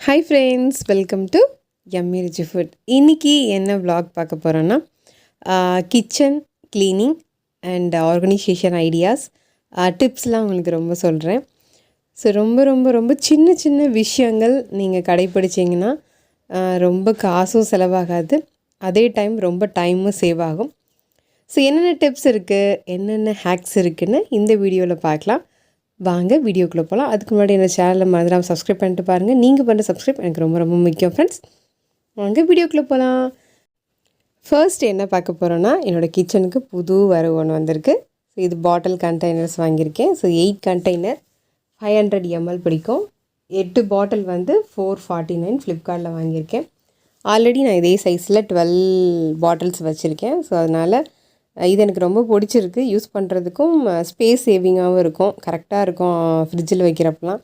Hi friends welcome to Emmy Richie food இன்றைக்கி என்ன vlog பார்க்க போகிறோன்னா kitchen cleaning and organisation ideas டிப்ஸ்லாம் உங்களுக்கு ரொம்ப சொல்கிறேன் ஸோ ரொம்ப ரொம்ப ரொம்ப சின்ன சின்ன விஷயங்கள் நீங்கள் கடைப்பிடிச்சிங்கன்னா ரொம்ப காசும் செலவாகாது. அதே டைம் ரொம்ப டைமும் சேவ் ஆகும். ஸோ என்னென்ன டிப்ஸ் இருக்குது என்னென்ன ஹேக்ஸ் இருக்குதுன்னு இந்த வீடியோவில் பார்க்கலாம். வாங்க வீடியோக்குள்ளே போகலாம் அதுக்கு முன்னாடி என்ன சேனலில் மறந்துடாமல் சப்ஸ்கிரைப் பண்ணிட்டு பாருங்கள் நீங்கள் பண்ணுற சப்ஸ்கிரைப் எனக்கு ரொம்ப ரொம்ப முக்கியம் ஃப்ரெண்ட்ஸ் வாங்க வீடியோக்குள்ளே போகலாம் ஃபர்ஸ்ட் என்ன பார்க்க போகிறோன்னா என்னோடய கிச்சனுக்கு புது வரவு ஒன்று வந்திருக்கு. ஸோ இது பாட்டில் கண்டெய்னர்ஸ் வாங்கியிருக்கேன். So eight container five hundred ML பிடிக்கும். எட்டு பாட்டில் வந்து ஃபோர் ஃபார்ட்டி நைன் ஃப்ளிப்கார்ட்டில் வாங்கியிருக்கேன். ஆல்ரெடி நான் இதே சைஸில் டுவெல் பாட்டில்ஸ் வச்சுருக்கேன். ஸோ அதனால் இது எனக்கு ரொம்ப பிடிச்சிருக்கு. யூஸ் பண்ணுறதுக்கும் ஸ்பேஸ் சேவிங்காகவும் இருக்கும். கரெக்டாக இருக்கும் ஃப்ரிட்ஜில் வைக்கிறப்பலாம்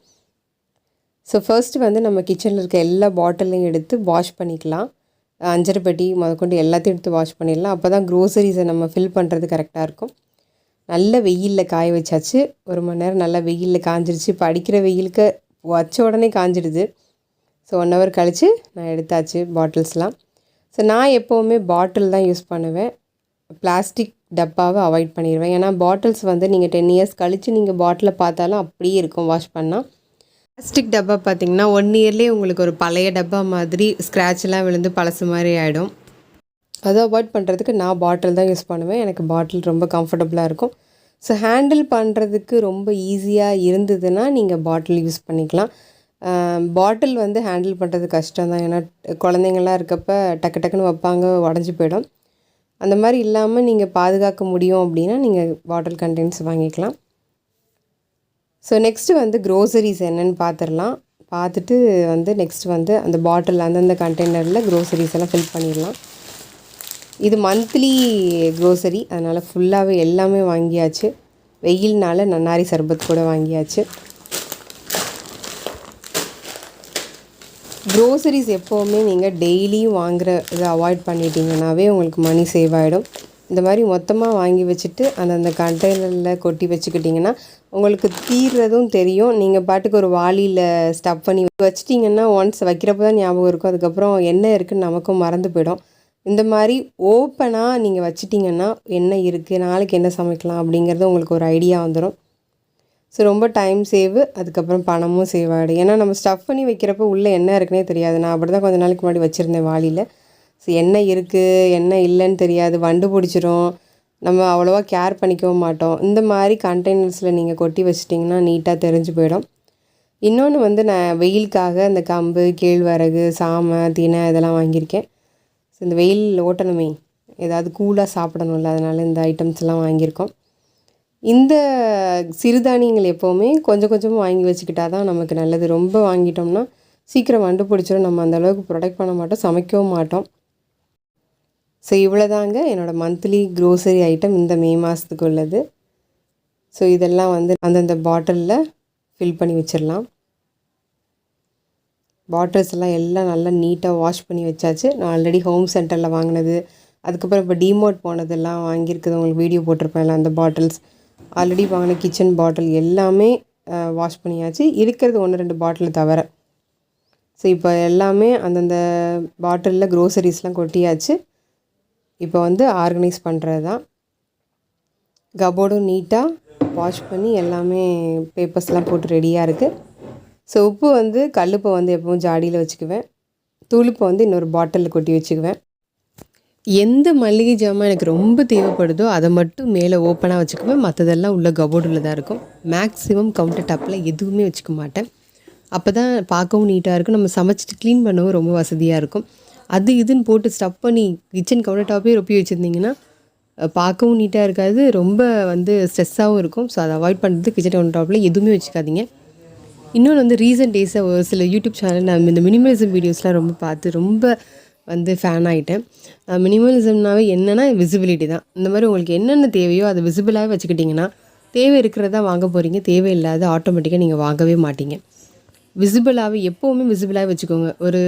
ஸோ ஃபர்ஸ்ட்டு வந்து நம்ம கிச்சனில் இருக்க எல்லா பாட்டிலையும் எடுத்து வாஷ் பண்ணிக்கலாம். அஞ்சரை பெட்டி முதற்கொண்டு எல்லாத்தையும் எடுத்து வாஷ் பண்ணிடலாம். அப்போ தான் க்ரோசரிஸை நம்ம ஃபில் பண்ணுறது கரெக்டாக இருக்கும். நல்ல வெயிலில் காய வச்சாச்சு. ஒரு மணி நேரம் நல்லா வெயிலில் காஞ்சிருச்சு. இப்போ அடிக்கிற வெயிலுக்கு வச்ச உடனே காஞ்சிடுது. ஸோ ஒன் ஹவர் கழித்து நான் எடுத்தாச்சு பாட்டில்ஸ்லாம் ஸோ நான் எப்போவுமே பாட்டில் தான் யூஸ் பண்ணுவேன். பிளாஸ்டிக் டப்பாவை அவாய்ட் பண்ணிடுவேன் ஏன்னா பாட்டில்ஸ் வந்து நீங்கள் டென் இயர்ஸ் கழித்து நீங்கள் பாட்டிலை பார்த்தாலும் அப்படியே இருக்கும் வாஷ் பண்ணால் பிளாஸ்டிக் டப்பா பார்த்தீங்கன்னா ஒன் இயர்லேயே உங்களுக்கு ஒரு பழைய டப்பா மாதிரி ஸ்க்ராட்ச்லாம் விழுந்து பழசு மாதிரி ஆகிடும் அதை அவாய்ட் பண்ணுறதுக்கு நான் பாட்டில் தான் யூஸ் பண்ணுவேன். எனக்கு பாட்டில் ரொம்ப கம்ஃபர்டபுளாக இருக்கும். ஸோ ஹேண்டில் பண்ணுறதுக்கு ரொம்ப ஈஸியாக இருந்ததுன்னா நீங்கள் பாட்டில் யூஸ் பண்ணிக்கலாம். பாட்டில் வந்து ஹேண்டில் பண்ணுறது கஷ்டம் தான் ஏன்னா குழந்தைங்கள்லாம் இருக்கப்ப டக்கு டக்குன்னு வைப்பாங்க உடஞ்சி போயிடும். அந்த மாதிரி இல்லாமல் நீங்கள் பாதுகாக்க முடியும் அப்படின்னா நீங்கள் பாட்டில் கண்டென்ட்ஸ் வாங்கிக்கலாம். ஸோ நெக்ஸ்ட்டு வந்து க்ரோசரிஸ் என்னன்னு பார்த்துடலாம் பார்த்துட்டு வந்து நெக்ஸ்ட் வந்து அந்த பாட்டில் அந்தந்த கண்டெய்னரில் க்ரோசரிஸ் எல்லாம் ஃபில் பண்ணிடலாம் இது மந்த்லி க்ரோசரி அதனால் ஃபுல்லாகவே எல்லாமே வாங்கியாச்சு. வெயில்னால நன்னாரி சர்பத் கூட வாங்கியாச்சு. க்ரோசரிஸ் எப்போவுமே நீங்கள் டெய்லியும் வாங்குகிற இதை அவாய்ட் பண்ணிட்டீங்கன்னாவே உங்களுக்கு மணி சேவ் ஆகிடும் இந்த மாதிரி மொத்தமாக வாங்கி வச்சுட்டு அந்தந்த கண்டெய்னரில் கொட்டி வச்சுக்கிட்டிங்கன்னா உங்களுக்கு தீர்றதும் தெரியும். நீங்கள் பாட்டுக்கு ஒரு வாளியில் ஸ்டப் பண்ணி வச்சிட்டிங்கன்னா ஒன்ஸ் வைக்கிறப்ப தான் ஞாபகம் இருக்கும். அதுக்கப்புறம் என்ன இருக்குன்னு நமக்கும் மறந்து போயிடும். இந்த மாதிரி ஓப்பனாக நீங்கள் வச்சிட்டிங்கன்னா என்ன இருக்குது நாளைக்கு என்ன சமைக்கலாம் அப்படிங்கிறது உங்களுக்கு ஒரு ஐடியா வந்துடும் ஸோ ரொம்ப டைம் சேவ் அதுக்கப்புறம் பணமும் சேவ் ஆகிடும் ஏன்னா நம்ம ஸ்டஃப் பண்ணி வைக்கிறப்ப உள்ளே என்ன இருக்குன்னே தெரியாது. நான் அப்படி தான் கொஞ்ச நாளைக்கு முன்னாடி வச்சுருந்தேன் வாளியில். ஸோ என்ன இருக்குது என்ன இல்லைன்னு தெரியாது. வண்டு பிடிச்சிரும். நம்ம அவ்வளோவா கேர் பண்ணிக்கவும் மாட்டோம். இந்த மாதிரி கண்டெய்னர்ஸில் நீங்கள் கொட்டி வச்சிட்டிங்கன்னா நீட்டாக தெரிஞ்சு போயிடும். இன்னொன்று வந்து நான் வெயிலுக்காக இந்த கம்பு கேழ்வரகு சாமை தினை இதெல்லாம் வாங்கியிருக்கேன். ஸோ இந்த வெயில் ஓட்டணுமே. ஏதாவது கூலாக சாப்பிடணும்ல அதனால் இந்த ஐட்டம்ஸ்லாம் வாங்கியிருக்கோம். இந்த சிறுதானியங்கள் எப்போவுமே கொஞ்சம் கொஞ்சமாக வாங்கி வச்சுக்கிட்டா தான் நமக்கு நல்லது. ரொம்ப வாங்கிட்டோம்னா சீக்கிரம் வண்டு பிடிச்சிடும் நம்ம அந்தளவுக்கு ப்ரொடெக்ட் பண்ண மாட்டோம். சமைக்கவும் மாட்டோம். ஸோ இவ்வளோதாங்க என்னோடய மந்த்லி க்ரோசரி ஐட்டம் இந்த மே மாதத்துக்கு உள்ளது. ஸோ இதெல்லாம் வந்து அந்தந்த பாட்டிலில் ஃபில் பண்ணி வச்சிடலாம். பாட்டில்ஸ் எல்லாம் எல்லாம் நல்லா நீட்டாக வாஷ் பண்ணி வச்சாச்சு. நான் ஆல்ரெடி ஹோம் சென்டரில் வாங்கினது. அதுக்கப்புறம் இப்போ டிமோட் போனதெல்லாம் வாங்கியிருக்குது. உங்களுக்கு வீடியோ போட்டிருப்பேன்ல அந்த பாட்டில்ஸ் ஆல்ரெடி வாங்கின கிச்சன் பாட்டில் எல்லாமே வாஷ் பண்ணியாச்சு. இருக்கிறது ஒன்று ரெண்டு பாட்டில் தவிர. ஸோ இப்போ எல்லாமே அந்தந்த பாட்டிலில் க்ரோசரிஸ்லாம் கொட்டியாச்சு. இப்போ வந்து ஆர்கனைஸ் பண்ணுறது தான் கபோர்டும் நீட்டாக வாஷ் பண்ணி எல்லாமே பேப்பர்ஸ்லாம் போட்டு ரெடியாக இருக்குது ஸோ உப்பு வந்து கல்லுப்பை வந்து எப்பவும் ஜாடியில் வச்சுக்குவேன். தூளுப்பை வந்து இன்னொரு பாட்டிலில் கொட்டி வச்சுக்குவேன். எந்த மளிகை ஜாமான் எனக்கு ரொம்ப தேவைப்படுதோ அதை மட்டும் மேலே ஓப்பனாக வச்சுக்குவேன் மற்றதெல்லாம் உள்ள கபோர்டில் தான் இருக்கும். மேக்ஸிமம் கவுண்டர் டாப்பில் எதுவுமே வச்சுக்க மாட்டேன். அப்போ தான் பார்க்கவும் நீட்டாக இருக்கும். நம்ம சமைச்சிட்டு க்ளீன் பண்ணவும் ரொம்ப வசதியாக இருக்கும். அது இதுன்னு போட்டு ஸ்டப் பண்ணி கிச்சன் கவுண்டர் டாப்பே ரொப்பி வச்சுருந்தீங்கன்னா பார்க்கவும் நீட்டாக இருக்காது. ரொம்ப வந்து ஸ்ட்ரெஸ்ஸாகவும் இருக்கும். ஸோ அதை அவாய்ட் பண்ணுறது கிச்சன் கவுண்டர் டாப்பில் எதுவுமே வச்சுக்காதீங்க. இன்னொன்று வந்து ரீசன்ட் டேஸாக ஒரு சில யூடியூப் சேனல் நான் இந்த மினிமலிசம் வீடியோஸ்லாம் ரொம்ப பார்த்து ரொம்ப வந்து ஃபேன் ஆகிட்டேன் மினிமலிசம்னாவே என்னென்னா விசிபிலிட்டி தான். இந்த மாதிரி உங்களுக்கு என்னென்ன தேவையோ அதை விசிபிளாகவே வச்சுக்கிட்டிங்கன்னா தேவை இருக்கிறதா வாங்க போகிறீங்க தேவையில்லாத ஆட்டோமேட்டிக்காக நீங்கள் வாங்கவே மாட்டீங்க. விசிபிளாகவே எப்போவுமே விசிபிளாக வச்சுக்கோங்க. ஒரு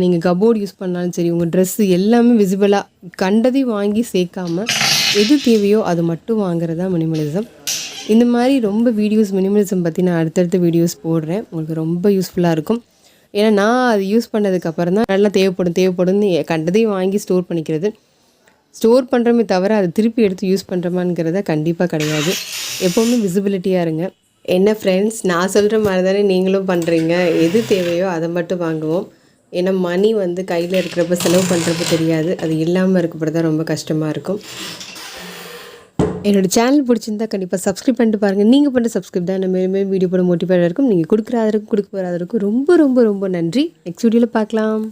நீங்கள் கபோர்டு யூஸ் பண்ணாலும் சரி உங்கள் ட்ரெஸ்ஸு எல்லாமே விசிபிளாக கண்டதையும் வாங்கி சேர்க்காம எது தேவையோ அது மட்டும் வாங்குறது தான் மினிமலிசம் இந்த மாதிரி ரொம்ப வீடியோஸ் மினிமலிசம் பற்றி நான் அடுத்தடுத்த வீடியோஸ் போடுறேன். உங்களுக்கு ரொம்ப யூஸ்ஃபுல்லாக இருக்கும். ஏன்னா நான் அது யூஸ் பண்ணதுக்கப்புறம் தான் நல்லா தேவைப்படும் தேவைப்படும்னு கண்டதையும் வாங்கி ஸ்டோர் பண்ணிக்கிறது. ஸ்டோர் பண்ணுறோமே தவிர அதை திருப்பி எடுத்து யூஸ் பண்ணுறோமாங்கிறத கண்டிப்பாக கிடையாது. எப்போவுமே விசிபிலிட்டியாக இருங்க. என்ன ஃப்ரெண்ட்ஸ் நான் சொல்கிற மாதிரி தானே நீங்களும் பண்ணுறீங்க எது தேவையோ அதை மட்டும் வாங்குவோம். ஏன்னா மணி வந்து கையில் இருக்கிறப்ப செலவு பண்ணுறப்ப தெரியாது. அது இல்லாமல் இருக்கப்போ தான் ரொம்ப கஷ்டமாக இருக்கும். என்னோடய சேனல் பிடிச்சிருந்தா கண்டிப்பாக சப்ஸ்கிரைப் பண்ணிட்டு பாருங்கள் நீங்கள் பண்ணுற சப்ஸ்கிரைப் தான் நம்ம மேலும் வீடியோ போட மோட்டிவேட்டாக இருக்கும். நீங்கள் கொடுக்குற கொடுக்க போகிற ஆதரவுக்கும் ரொம்ப ரொம்ப ரொம்ப நன்றி. நெக்ஸ்ட் வீடியோவில் பார்க்கலாம்.